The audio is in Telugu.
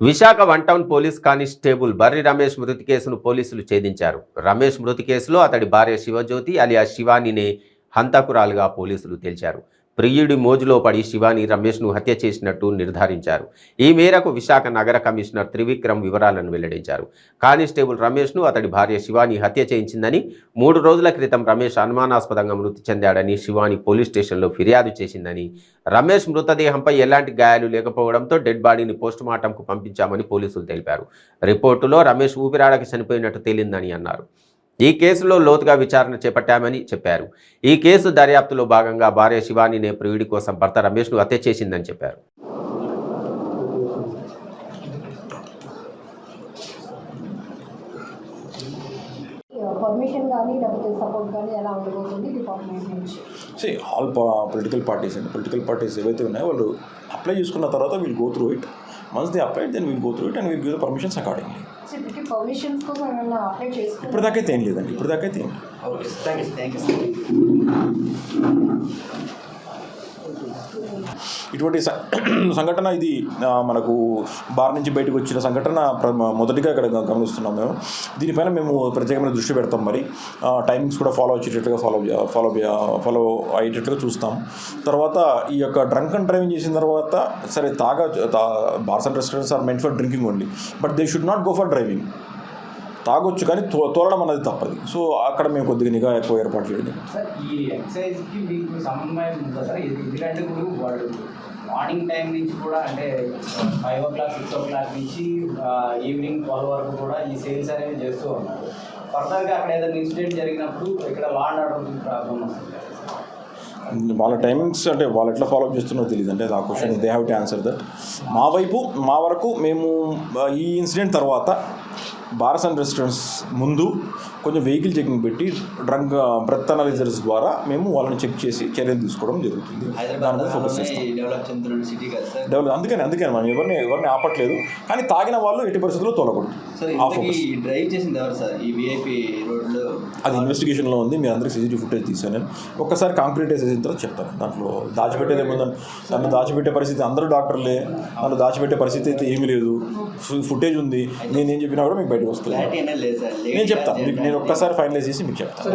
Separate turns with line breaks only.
Visakha one town police constable Barri Ramesh మృతి కేసును పోలీసులు ఛేదించారు. రమేష్ మృతి కేసులో అతడి భార్య శివజ్యోతి అలియా శివానినే హంతకురాలుగా పోలీసులు తేల్చారు. ప్రియుడి మోజులో పడి శివాని రమేష్ను హత్య చేసినట్టు నిర్ధారించారు. ఈ మేరకు విశాఖ నగర కమిషనర్ త్రివిక్రమ్ వివరాలను వెల్లడించారు. కానిస్టేబుల్ రమేష్ను అతడి భార్య శివాని హత్య చేయించిందని మూడు రోజుల క్రితం రమేష్ అనుమానాస్పదంగా మృతి చెందాడని శివాని పోలీస్ స్టేషన్లో ఫిర్యాదు చేసిందని రమేష్ మృతదేహంపై ఎలాంటి గాయాలు లేకపోవడంతో డెడ్ బాడీని పోస్టుమార్టంకు పంపించామని పోలీసులు తెలిపారు. రిపోర్టులో రమేష్ ఊపిరాడక చనిపోయినట్టు తేలిందని అన్నారు. ఈ కేసులో లోతుగా విచారణ చేపట్టామని చెప్పారు. ఈ కేసు దర్యాప్తులో భాగంగా భార్య శివానినే ప్రియుడి కోసం భర్త రమేష్ను హత్య చేసిందని చెప్పారు.
పర్మిషన్ కానీ లేకపోతే సపోర్ట్ కానీ ఎలా ఉండబోతుంది డిపార్ట్మెంట్ నుంచి?
సే ఆల్ పొలిటికల్ పార్టీస్ అండి పొలిటికల్ పార్టీస్ ఏవైతే ఉన్నాయో వాళ్ళు అప్లై చేసుకున్న తర్వాత we'll go through it once they apply then we'll go through it and we'll give the permissions accordingly
apply
ఇప్పుడు దాకైతే ఏం లేదండి. ఇప్పుడు దాకైతే ఏం లేదు. ఇటువంటి సంఘటన ఇది మనకు బార్ నుంచి బయటకు వచ్చిన సంఘటన మొదటిగా ఇక్కడ గమనిస్తున్నాం మేము. దీనిపైన మేము ప్రత్యేకమైన దృష్టి పెడతాం మరి. టైమింగ్స్ కూడా ఫాలో వచ్చేటట్టుగా ఫాలో ఫాలో ఫాలో అయ్యేటట్టుగా చూస్తాం. తర్వాత ఈ యొక్క డ్రంక్ అండ్ డ్రైవింగ్ చేసిన తర్వాత సరే తాగా bars and restaurants are meant for drinking only but they should not go for driving తాగొచ్చు కానీ తో తోలడం అనేది తప్పది. సో అక్కడ మేము కొద్దిగా నిఘా ఎక్కువ ఏర్పాటు చేయడం
సార్ ఈ ఎక్సర్సైజ్కి మీకు సమన్వయం ఉందా సార్? ఇది ఎందుకంటే మార్నింగ్ టైం నుంచి కూడా అంటే five o'clock six o'clock evening evening twelve వరకు కూడా ఈ సేల్స్ అనేవి చేస్తూ ఉన్నారు. ఫర్దర్గా అక్కడ ఏదైనా ఇన్సిడెంట్ జరిగినప్పుడు ఇక్కడ లా అండ్ ఆర్డర్ వస్తుంది
వాళ్ళ టైమింగ్స్ అంటే వాళ్ళు ఎట్లా ఫాలో చేస్తున్నారో తెలియదు అంటే ఆ question they have to answer that మా వైపు మా వరకు మేము ఈ ఇన్సిడెంట్ తర్వాత బార్స్ అండ్ రెస్టారెంట్స్ ముందు కొంచెం వెహికల్ చెకింగ్ పెట్టి డ్రంక్ బ్రెత్ అనలైజర్స్ ద్వారా మేము వాళ్ళని చెక్ చేసి చర్యలు తీసుకోవడం జరుగుతుంది. దాని మీద ఫోకస్ చేస్తాం.
డెవలప్
అందుకని అందుకని మనం ఎవరిని ఎవరిని ఆపట్లేదు. కానీ తాగిన వాళ్ళు ఎట్టి పరిస్థితుల్లో తోలకూడదు. ఆ ఫోకస్
డ్రైవ్ చేసింది ఎవరు సార్? ఈ విఐపి రోడ్లో?
అది ఇన్వెస్టిగేషన్లో ఉంది. మీ అందరికి సీసీటీవీ ఫుటేజ్ తీసాను నేను. ఒక్కసారి కాంక్రీటైజ్ చేసిన తర్వాత చెప్తాను. దాంట్లో దాచిపెట్టేది ఏముందని దాంట్లో దాచిపెట్టే పరిస్థితి అందరూ డాక్టర్లే. దాంట్లో దాచిపెట్టే పరిస్థితి అయితే ఏమీ లేదు. ఫుటేజ్ ఉంది. నేను ఏం చెప్పినా కూడా మీకు బయటకు వస్తుంది నేను చెప్తాను మీకు నేను ఒక్కసారి ఫైనలైజ్ చేసి మీకు చెప్తాను